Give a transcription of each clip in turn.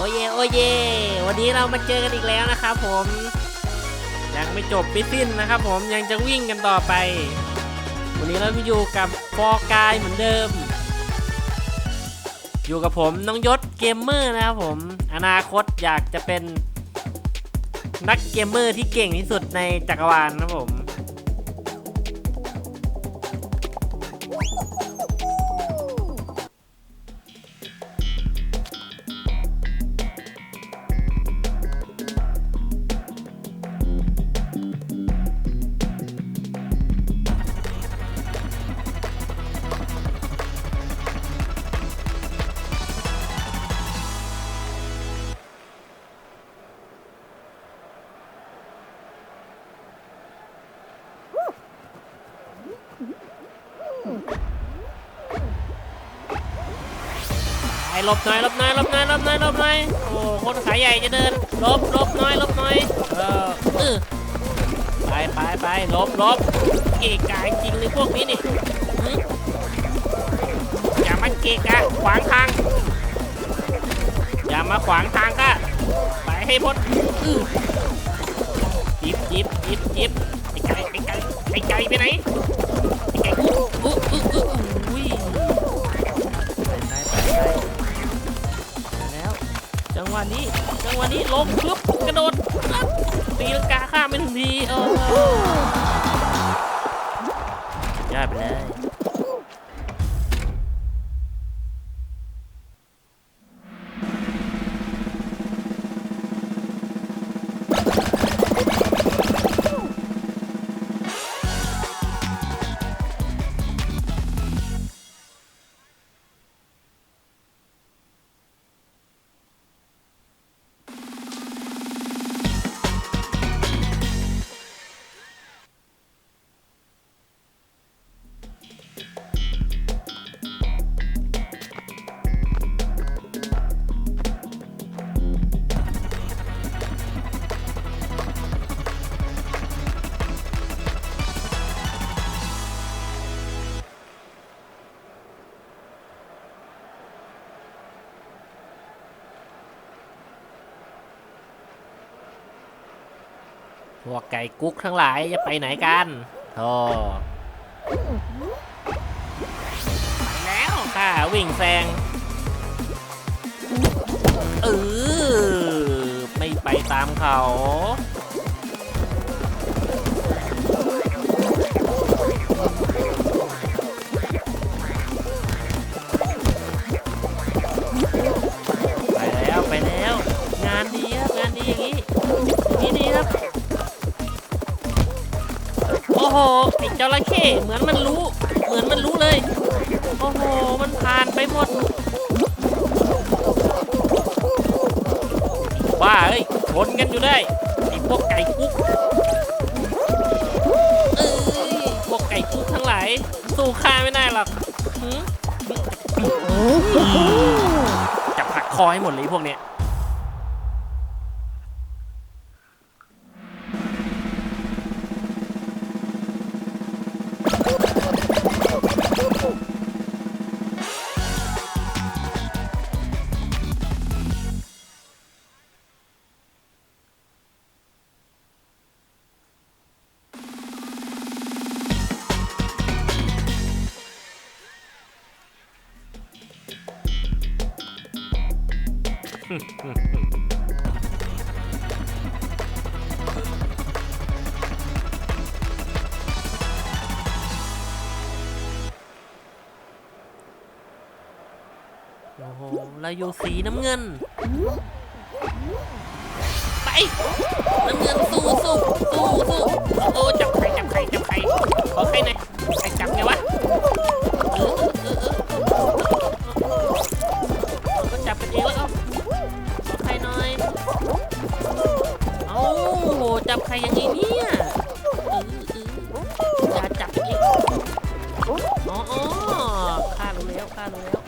โอเยโอเยวันนี้เรามาเจอกันอีกแล้วนะครับผม ยังไม่จบไม่สิ้นนะครับผมยังจะวิ่งกันต่อไป วันนี้เราอยู่กับฟอกายเหมือนเดิม อยู่กับผมน้องยศเกมเมอร์นะครับผม อนาคตอยากจะเป็นนักเกมเมอร์ที่เก่งที่สุดในจักรวาลนะผม หลบหน่อยหลบหน่อยหลบหน่อยหลบหน่อยหลบหน่อยโอ้คนขายใหญ่จะเดินหลบหลบหน่อยหลบหน่อยเออเออไปไปไปหลบหลบเกะกะจริงเลยพวกนี้นี่อย่ามาเกะกะขวางทาง อย่ามาขวางทางค่ะไปให้พ้นจิบจิบจิบจิบไอ้ไก่ไอ้ไก่ไอ้ไก่ไปไหนไอ้ไก่อู้อู้อู้อู้อุ้ย งหวะนี้จังหวะนี้ลงปึ๊บกระโดดตีลังกาข้ามไปหนึ่งทีเออ วกไก่กุ๊กทั้งหลายจะไปไหนกันโธ่ไปแล้วข้าวิ่งแซงเออไม่ไปตามเขา จระเข้เหมือนมันรู้ เหมือนมันรู้เลย โอ้โห มันผ่านไปหมดว่าเอ้ยชนกันอยู่ได้ไอ้พวกไก่กุ๊กเอ้ยพวกไก่กุ๊กทั้งหลายสู้ข้าไม่ได้หรอกหืมจับหักคอให้หมดเลยพวกเนี้ย โอ้โหเราอยู่สีน้ำเงิน ไปเงิ ฆ่าลงแล้ว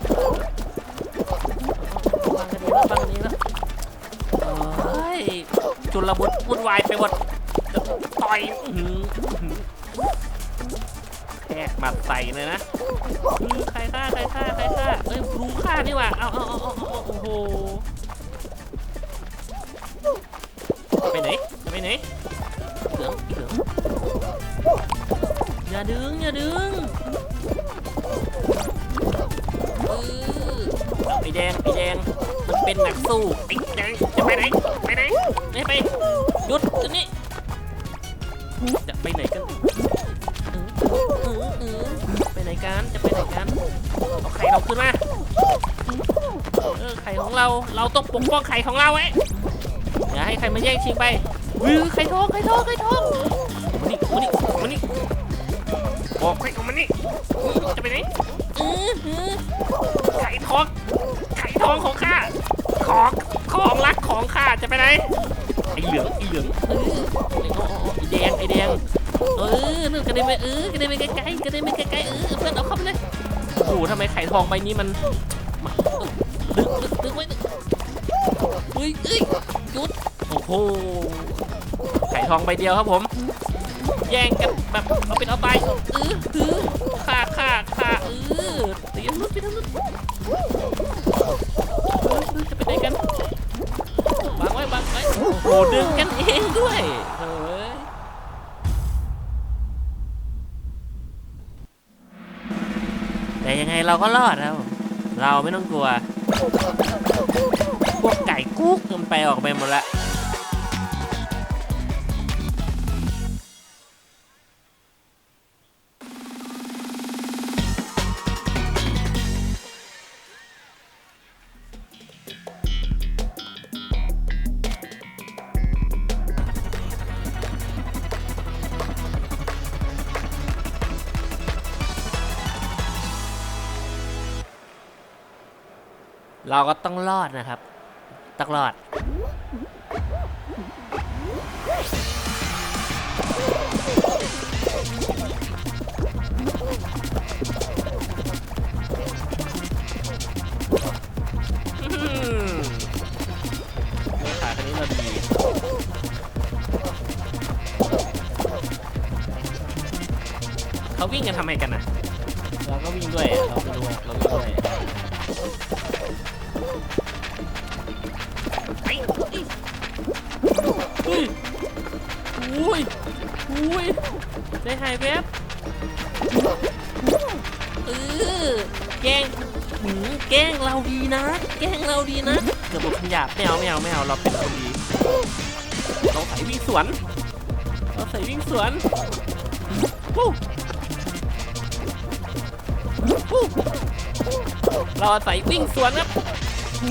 ฟังกันดีแล้วฟังกันดีแล้วเฮ้ยจุลบุตรวุ่นวายไปหมดต่อย นักสู้ไอ้แดงจะไปไหนไปไหนไม่ไปหยุดอันนี้จะไปไหนกันไปไหนกันจะไปไหนกันเอาไข่เราขึ้นมาเออไข่ของเราเราต้องปกป้องไข่ของเราไว้อย่าให้ใครมาแย่งชิงไปวิวไข่ทองไข่ทองไข่ทองมานี่มานี่มานี่บอกไข่ของมันนี่ ไปเออกระเด็นไปไกลๆกระเด็นไปไกลๆเออเพื่อนเอาเข้าไปเลยโอ้โหทำไมไข่ทองใบนี้มันมาดึงดึงดึงไว้ดึงเฮ้ยเอ้ยหยุดโอ้โหไข่ทองใบเดียวครับผม แย่งกันแบบเอาเป็นเอาตายเออเออฆ่าฆ่าฆ่าเออเตรียมนุดไปทางนู้นเออเออจะไปไหนกันวางไว้วางไว้โอ้โหดึงกันเองด้วย แต่ยังไงเราก็รอดแล้วเราไม่ต้องกลัว พวกไก่กุ๊กมันไปออกไปหมดละ เราก็ต้องรอดนะครับต้องรอดอื้อหือเรื่องขาคันนี้เราดีเขาวิ่งกันทำไมกันนะเราก็วิ่งด้วย เราไม่รู้อะเราวิ่งด้วยไป อุ้ยอุ้ยอุ้ยได้หายแวบเออแกล้งหืมแกล้งเราดีนะ แกล้งเราดีนะเกือบบอกคำหยาบไม่เอาไม่เอาไม่เอาเราเป็นคนดีเราใส่วิ่งสวน เราใส่วิ่งสวนวู้วู้ เราใส่วิ่งสวนครับ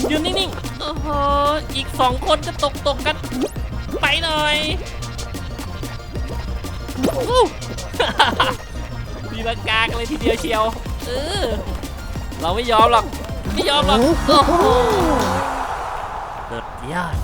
ยืนนิ่งๆโอ้โหอีกสองคนจะตกตกกัน ไปหน่อยอู้มีลังกากันเลยทีเดียวเชียวเออเราไม่ยอมหรอก ไม่ยอมหรอก โอ้โหสุดยอด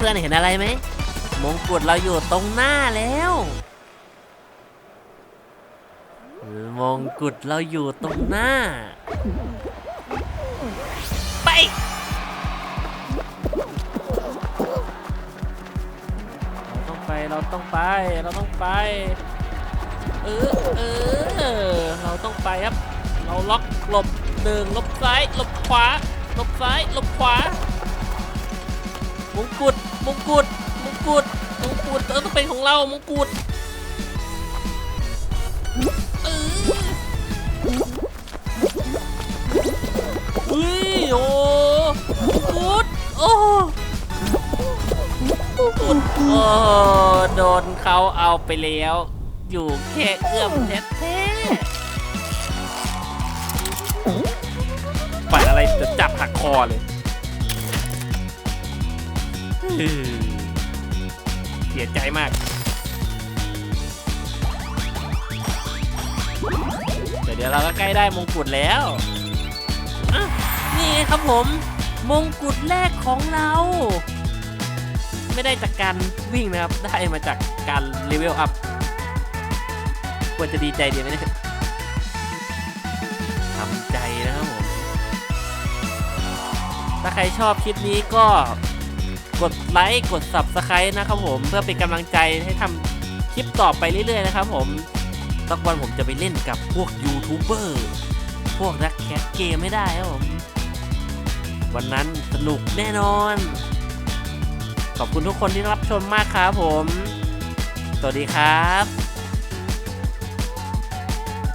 พื่อนๆเห็นอะไรไหมมงกุฎเราอยู่ตรงหน้าแล้ว มงกุฎเราอยู่ตรงหน้า ไป เราต้องไปเราต้องไป เราต้องไป เออเออเราต้องไปครับ เราล็อกหลบหนึ่งลบซ้ายลบขวาลบซ้ายลบขวามงกุฎ มงกุฎมงกุฎมงกุฎเออต้องเป็นของเรามงกุฎเออเฮ้ยโอ้มงกุฎโอ้มงกุฎโอ้โดนเขาเอาไปแล้ว อยู่แค่เอื้อมแท้ๆฝันอะไรจะจับหักคอเลย เสียใจมากแต่เดี๋ยวเราก็ใกล้ได้มงกุฎแล้วนี่ครับผม มงกุฎแรกของเรา ไม่ได้จากการวิ่งนะครับ ได้มาจากการเลเวลอัพควรจะดีใจดีไหมเนี่ยทำใจนะครับผม ถ้าใครชอบคลิปนี้ก็ กดไลค์กด Subscribe นะครับผมเพื่อเป็นกำลังใจให้ทำคลิปต่อไปเรื่อยๆนะครับผมสักวันผมจะไปเล่นกับพวกยูทูบเบอร์พวกนักแคสเกมไม่ได้ครับผม วันนั้นสนุกแน่นอน ขอบคุณทุกคนที่รับชมมากครับผม สวัสดีครับ